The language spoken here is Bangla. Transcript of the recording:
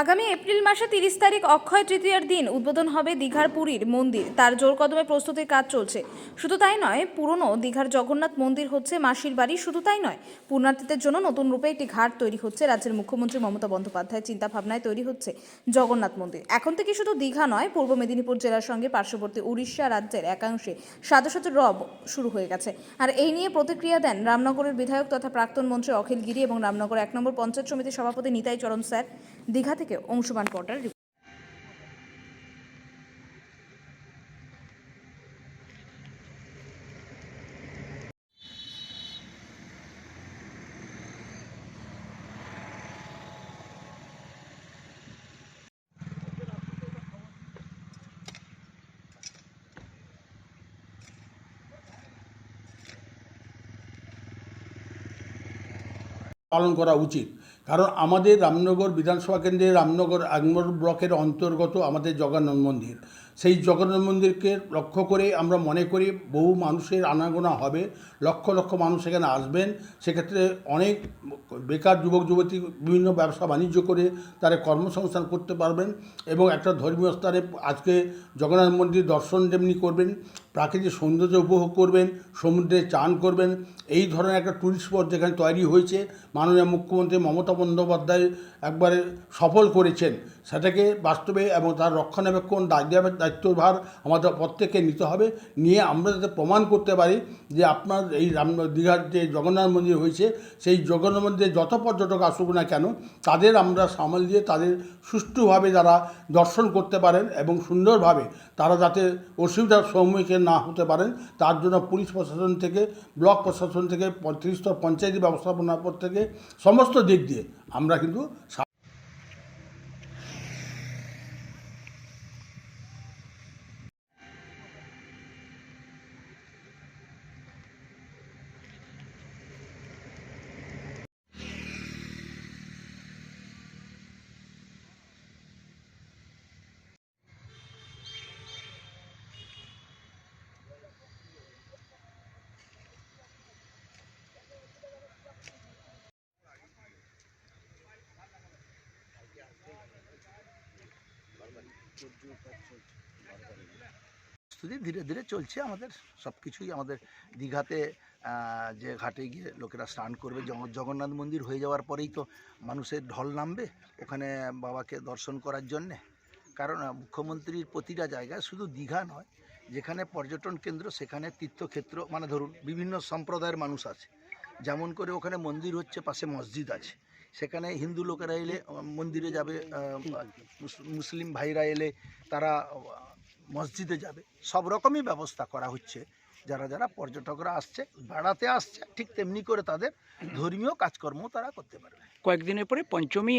আগামী এপ্রিল মাসে তিরিশ তারিখ অক্ষয় তৃতীয়ার দিন উদ্বোধন হবে দীঘার পুরীর মন্দির। তার জোর কদমে প্রস্তুতির কাজ চলছে। শুধু তাই নয়, পুরনো দীঘার জগন্নাথ মন্দির হচ্ছে মাসির বাড়ি। শুধু তাই নয়, পুণ্যার্থীদের জন্য নতুন রূপে একটি ঘাট তৈরি হচ্ছে রাজ্যের মুখ্যমন্ত্রী মমতা বন্দ্যোপাধ্যায়ের চিন্তাভাবনায় তৈরি হচ্ছে জগন্নাথ মন্দির। এখন থেকে শুধু দীঘা নয়, পূর্ব মেদিনীপুর জেলার সঙ্গে পার্শ্ববর্তী উড়িষ্যা রাজ্যের একাংশে সাজো সাজো রব শুরু হয়ে গেছে। আর এই নিয়ে প্রতিক্রিয়া দেন রামনগরের বিধায়ক তথা প্রাক্তন মন্ত্রী অখিল গিরি এবং রামনগর এক নম্বর পঞ্চায়েত সমিতির সভাপতি নিতাই চরণ স্যার। দীঘা থেকে অংশুমান পর্দার পালন করা উচিত। কারণ আমাদের রামনগর বিধানসভা কেন্দ্রে রামনগর আগমর ব্লকের অন্তর্গত আমাদের জগন্নাথ মন্দির। সেই জগন্নাথ মন্দিরকে লক্ষ্য করে আমরা মনে করি বহু মানুষের আনাগোনা হবে। লক্ষ লক্ষ মানুষ সেখানে আসবেন। সেক্ষেত্রে অনেক বেকার যুবক, যুবতী বিভিন্ন ব্যবসা বাণিজ্য করে তারা কর্মসংস্থান করতে পারবেন এবং একটা ধর্মীয় স্থানে আজকে জগন্নাথ মন্দির দর্শন যেমনি করবেন, প্রাকৃতিক সৌন্দর্য উপভোগ করবেন, সমুদ্রে চান করবেন, এই ধরনের একটা টুরিস্ট স্পট যেখানে তৈরি হয়েছে, মাননীয় মুখ্যমন্ত্রী মমতা বন্দ্যোপাধ্যায় একবারে সফল করেছেন। সেটাকে বাস্তবে এবং তার রক্ষণাবেক্ষণ, দায়িত্ব দায়িত্বভার আমাদের প্রত্যেককে নিতে হবে। নিয়ে আমরা যাতে প্রমাণ করতে পারি যে আপনার এই রাম দীঘার যে জগন্নাথ মন্দির হয়েছে, সেই জগন্নাথ মন্দিরে যত পর্যটক আসুক না কেন, তাদের আমরা সামাল দিয়ে তাদের সুষ্ঠুভাবে যারা দর্শন করতে পারেন এবং সুন্দরভাবে তারা যাতে অসুবিধার সম্মুখীন না হতে পারেন, তার জন্য পুলিশ প্রশাসন থেকে, ব্লক প্রশাসন থেকে ত্রিস্তর পঞ্চায়েতি ব্যবস্থাপনার পর থেকে সমস্ত দিক দিয়ে আমরা কিন্তু প্রস্তুতি ধীরে ধীরে চলছে, আমাদের সব কিছুই আমাদের দীঘাতে যে ঘাটে গিয়ে লোকেরা স্নান করবে। জগ- জগন্নাথ মন্দির হয়ে যাওয়ার পরেই তো মানুষের ঢল নামবে ওখানে বাবাকে দর্শন করার জন্যে। কারণ মুখ্যমন্ত্রীর প্রতিটা জায়গায় শুধু দীঘা নয়, যেখানে পর্যটন কেন্দ্র, সেখানে তীর্থক্ষেত্র মানে ধরুন বিভিন্ন সম্প্রদায়ের মানুষ আছে। যেমন করে ওখানে মন্দির হচ্ছে, পাশে মসজিদ আছে। সেখানে হিন্দু লোকেরা এলে মন্দিরে যাবে মুসলিম ভাইরা এলে তারা মসজিদে যাবে। সব রকমই ব্যবস্থা করা হচ্ছে। যারা যারা পর্যটকরা আসছে বেড়াতে আসছে ঠিক তেমনি করে তাদের ধর্মীয় কাজকর্ম তারা করতে পারবে। কয়েকদিনের পরে পঞ্চমী